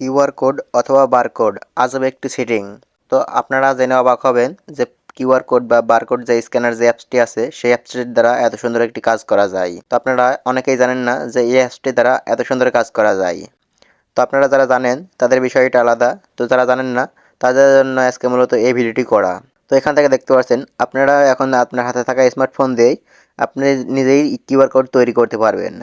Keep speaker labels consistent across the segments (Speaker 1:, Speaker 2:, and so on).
Speaker 1: QR code অথবা barcode আজব একটি সেটিং। তো আপনারা জেনে অবাক হবেন যে কিউআর কোড বা বারকোড যে স্ক্যানার যে অ্যাপসটি আছে, সেই অ্যাপসটির দ্বারা এত সুন্দর একটি কাজ করা যায়। তো আপনারা অনেকেই জানেন না যে এই অ্যাপসটির দ্বারা এত সুন্দর কাজ করা যায়। তো আপনারা যারা জানেন, তাদের বিষয়টা আলাদা। তো যারা জানেন না, তাদের জন্য আজকে মূলত এই ভিডিওটি করা। তো এখান থেকে দেখতে পাচ্ছেন, আপনারা এখন আপনার হাতে থাকা স্মার্টফোন দিয়েই আপনি নিজেই কিউআর কোড তৈরি করতে পারবেন।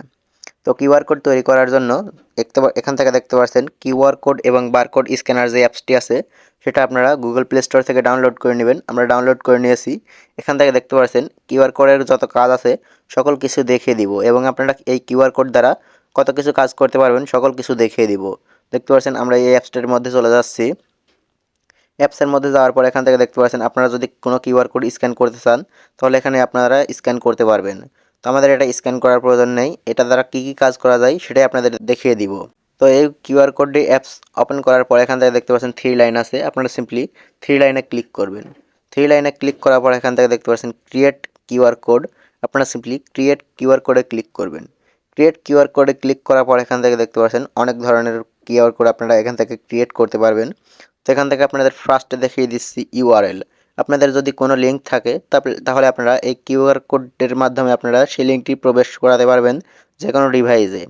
Speaker 1: তো কিউআর কোড তৈরি করার জন্য দেখতে এখান থেকে দেখতে পাচ্ছেন কিউআর কোড এবং বারকোড স্ক্যানার যে অ্যাপসটি আছে, সেটা আপনারা গুগল প্লে স্টোর থেকে ডাউনলোড করে নেবেন। আমরা ডাউনলোড করে নিয়েছি। এখান থেকে দেখতে পাচ্ছেন কিউআর কোডের যত কাজ আছে, সকল কিছু দেখিয়ে দিব এবং আপনারা এই কিউআর কোড দ্বারা কত কিছু কাজ করতে পারবেন, সকল কিছু দেখিয়ে দিব। দেখতে পাচ্ছেন আমরা এই অ্যাপসটার মধ্যে চলে যাচ্ছি। অ্যাপসের মধ্যে যাওয়ার পর এখান থেকে দেখতে পাচ্ছেন আপনারা যদি কোনো কিউআর কোড স্ক্যান করতে চান, তাহলে এখানে আপনারা স্ক্যান করতে পারবেন। তো আমাদের এটা স্ক্যান করার প্রয়োজন নেই। এটা দ্বারা কী কী কাজ করা যায় সেটাই আপনাদের দেখিয়ে দিব। তো এই কিউআর কোডটি অ্যাপস ওপেন করার পর এখান থেকে দেখতে পাচ্ছেন থ্রি লাইন আছে। আপনারা সিম্পলি থ্রি লাইনে ক্লিক করবেন। থ্রি লাইনে ক্লিক করার পর এখান থেকে দেখতে পাচ্ছেন ক্রিয়েট কিউআর কোড আপনারা সিম্পলি ক্রিয়েট কিউআর কোডে ক্লিক করবেন। ক্রিয়েট কিউআর কোডে ক্লিক করার পর এখান থেকে দেখতে পাচ্ছেন অনেক ধরনের কিউআর কোড আপনারা এখান থেকে ক্রিয়েট করতে পারবেন। তো এখান থেকে আপনাদের ফার্স্টে দেখিয়ে দিচ্ছি ইউআরএল আপনাদের যদি কোনো লিঙ্ক থাকে তাহলে আপনারা এই কিউআর কোডের মাধ্যমে আপনারা সেই লিঙ্কটি প্রবেশ করাতে পারবেন যে কোনো ডিভাইসে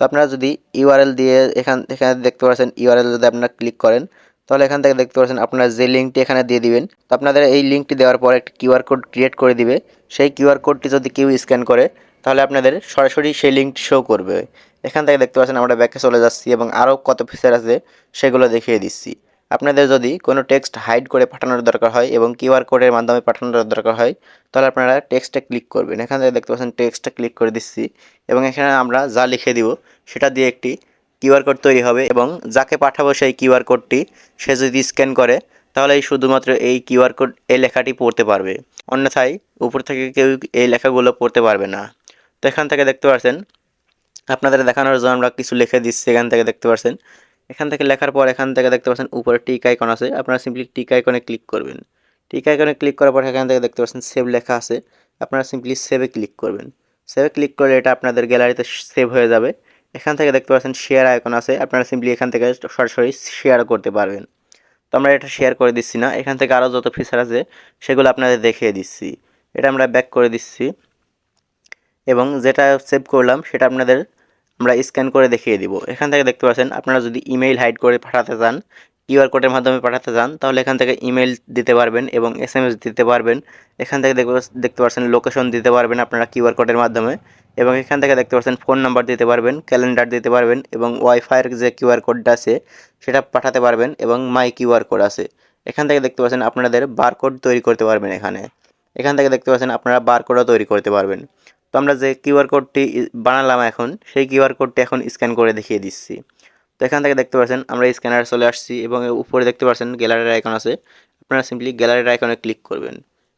Speaker 1: তো আপনারা যদি ইউআরএল দিয়ে এখান, এখানে দেখতে পাচ্ছেন ইউআরএল যদি আপনারা ক্লিক করেন, তাহলে এখান থেকে দেখতে পাচ্ছেন আপনারা যে লিঙ্কটি এখানে দিয়ে দিবেন, তো আপনাদের এই লিঙ্কটি দেওয়ার পর একটি কিউআর কোড ক্রিয়েট করে দিবে। সেই কিউআর কোডটি যদি কেউ স্ক্যান করে, তাহলে আপনাদের সরাসরি সেই লিঙ্কটি শো করবে। এখান থেকে দেখতে পাচ্ছেন আমরা ব্যাকে চলে যাচ্ছি এবং আরও কত ফিচার আছে সেগুলো দেখিয়ে দিচ্ছি। আপনাদের যদি কোনো টেক্সট হাইড করে পাঠানোর দরকার হয় এবং কিউআর কোডের মাধ্যমে পাঠানোর দরকার হয়, তাহলে আপনারা টেক্সটে ক্লিক করবেন। এখান থেকে দেখতে পাচ্ছেন টেক্সটে ক্লিক করে দিচ্ছি এবং এখানে আমরা যা লিখে দিব, সেটা দিয়ে একটি কিউআর কোড তৈরি হবে এবং যাকে পাঠাবো সেই কিউআর কোডটি সে যদি স্ক্যান করে, তাহলে শুধুমাত্র এই কিউআর কোড এই লেখাটি পড়তে পারবে। অন্যথায় উপর থেকে কেউ এই লেখাগুলো পড়তে পারবে না। তো এখান থেকে দেখতে পাচ্ছেন আপনাদের দেখানোর জন্য আমরা কিছু লিখে দিচ্ছি। এখান থেকে দেখতে পাচ্ছেন এখান থেকে লেখার পর এখান থেকে দেখতে পাচ্ছেন উপরে টিক আইকন আছে। আপনারা সিম্পলি টিক আইকনে ক্লিক করবেন। টিক আইকনে ক্লিক করার পর এখান থেকে দেখতে পাচ্ছেন সেভ লেখা আছে। আপনারা সিম্পলি সেভে ক্লিক করবেন। সেভে ক্লিক করলে এটা আপনাদের গ্যালারিতে সেভ হয়ে যাবে। এখান থেকে দেখতে পাচ্ছেন শেয়ার আইকন আছে। আপনারা সিম্পলি এখান থেকে সরাসরি শেয়ার করতে পারবেন। তো আমরা এটা শেয়ার করে দিচ্ছি না। এখান থেকে আরও যত ফিচার আছে, সেগুলো আপনাদের দেখিয়ে দিচ্ছি। এটা আমরা ব্যাক করে দিচ্ছি। এবং যেটা সেভ করলাম, সেটা আপনাদের আমরা স্ক্যান করে দেখিয়ে দিব। এখান থেকে দেখতে পাচ্ছেন, আপনারা যদি ইমেইল হাইড করে পাঠাতে চান কিউআর কোডের মাধ্যমে পাঠাতে চান, তাহলে এখান থেকে ইমেইল দিতে পারবেন এবং এস দিতে পারবেন। এখান থেকে দেখতে পাচ্ছেন লোকেশন দিতে পারবেন আপনারা কিউআর কোডের মাধ্যমে এবং এখান থেকে দেখতে পাচ্ছেন ফোন নাম্বার দিতে পারবেন ক্যালেন্ডার দিতে পারবেন এবং ওয়াইফাইয়ের যে কিউআর কোডটা আছে, সেটা পাঠাতে পারবেন এবং মাই কিউআর কোড আছে। এখান থেকে দেখতে পাচ্ছেন আপনাদের বারকোড তৈরি করতে পারবেন এখানে। এখান থেকে দেখতে পাচ্ছেন আপনারা বারকোডও তৈরি করতে পারবেন। তো আমরা যে কিউআর কোডটি বানালাম এখন, সেই কিউআর কোডটি এখন স্ক্যান করে দেখিয়ে দিচ্ছি। তো এখান থেকে দেখতে পাচ্ছেন, আমরা স্ক্যানারে চলে আসছি এবং উপরে দেখতে পাচ্ছেন গ্যালারির আইকন আছে। আপনারা সিম্পলি গ্যালারির আইকনে ক্লিক করবেন।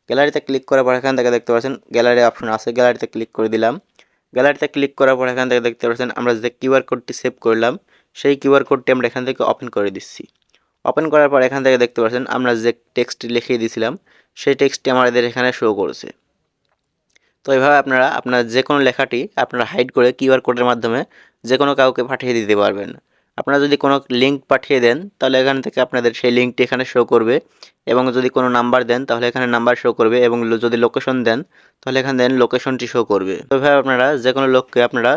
Speaker 1: গ্যালারিতে ক্লিক করার পর এখান থেকে দেখতে পাচ্ছেন গ্যালারি অপশন আছে, গ্যালারিতে ক্লিক করে দিলাম। গ্যালারিতে ক্লিক করার পর এখান থেকে দেখতে পাচ্ছেন, আমরা যে কিউআর কোডটি সেভ করলাম, সেই কিউআর কোডটি আমরা এখান থেকে ওপেন করে দিচ্ছি। ওপেন করার পর এখান থেকে দেখতে পাচ্ছেন, আমরা যে টেক্সটটি লিখিয়ে দিয়েছিলাম সেই টেক্সটটি আমাদের এখানে শো করেছে। তো এইভাবে আপনারা আপনার যে কোনো লেখাটি আপনারা হাইড করে কিউআর কোডের মাধ্যমে যে কোনো কাউকে পাঠিয়ে দিতে পারবেন। আপনারা যদি কোনো লিঙ্ক পাঠিয়ে দেন, তাহলে এখান থেকে আপনাদের সেই লিঙ্কটি এখানে শো করবে এবং যদি কোনো নাম্বার দেন, তাহলে এখানে নাম্বার শো করবে এবং যদি লোকেশন দেন, তাহলে এখানে দেন লোকেশনটি শো করবে। তো এইভাবে আপনারা যে কোনো লোককে আপনারা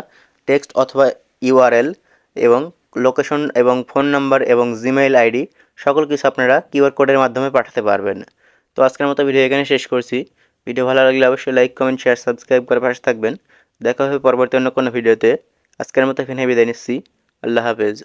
Speaker 1: টেক্সট অথবা ইউআরএল এবং লোকেশন এবং ফোন নাম্বার এবং জিমেইল আইডি সকল কিছু আপনারা কিউআর কোডের মাধ্যমে পাঠাতে পারবেন। তো আজকের মতো ভিডিও এখানে শেষ করছি। ভিডিও ভালো লাগলে অবশ্যই লাইক কমেন্ট শেয়ার সাবস্ক্রাইব করে পাশে থাকবেন। দেখা হবে পরবর্তী অন্য কোনো ভিডিওতে। আজকের মতো এখানে বিদায় নিচ্ছি। আল্লাহ হাফেজ।